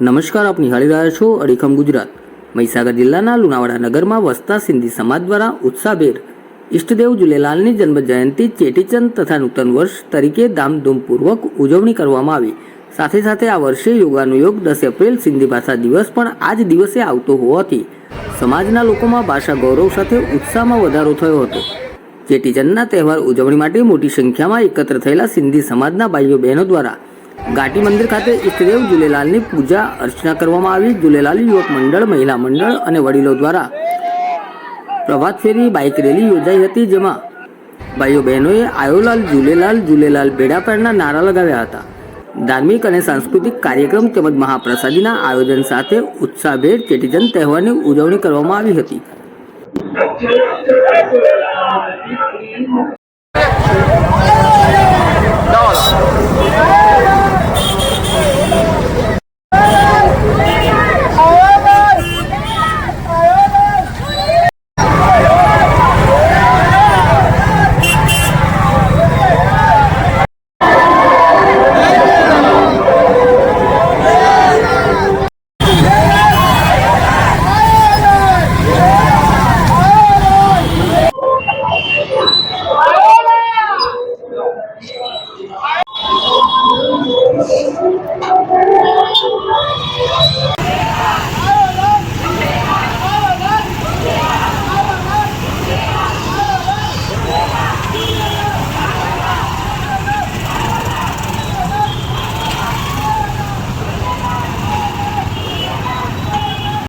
નમસ્કાર આપ નિહાળી રહ્યા છો અડીખમ ગુજરાત. મહીસાગર જિલ્લાના લુણાવાડા નગરમાં વસતા સિંધી સમાજ દ્વારા ઉત્સાહભેર ઈષ્ટદેવ ઝૂલેલાલની જન્મ જયંતિ ચેટીચંદ તથા નૂતન વર્ષ તરીકે ધામધૂમપૂર્વક ઉજવણી કરવામાં આવી. સાથે સાથે આ વર્ષે યોગાનુયોગ દસ એપ્રિલ સિંધી ભાષા દિવસ પણ આ જ દિવસે આવતો હોવાથી સમાજના લોકોમાં ભાષા ગૌરવ સાથે ઉત્સાહમાં વધારો થયો હતો. ચેટીચંદના તહેવાર ઉજવણી માટે મોટી સંખ્યામાં એકત્ર થયેલા સિંધી સમાજના ભાઈઓ બહેનો દ્વારા ઘાટી મંદિર ખાતે ઈષ્ટદેવ ઝૂલેલાલની પૂજા અર્ચના કરવામાં આવી. ઝૂલેલાલ યુવક મંડળ, મહિલા મંડળ અને વડીલો દ્વારા પ્રભાત ફેરી બાઇક રેલી યોજાઈ હતી, જેમાં ભાઈઓ બહેનોએ આયોલાલ ઝૂલેલાલ ઝૂલેલાલ બેડાપેડના નારા લગાવ્યા હતા. ધાર્મિક અને સાંસ્કૃતિક કાર્યક્રમ તેમજ મહાપ્રસાદીના આયોજન સાથે ઉત્સાહભેર ચેટીચંદ તહેવારની ઉજવણી કરવામાં આવી હતી.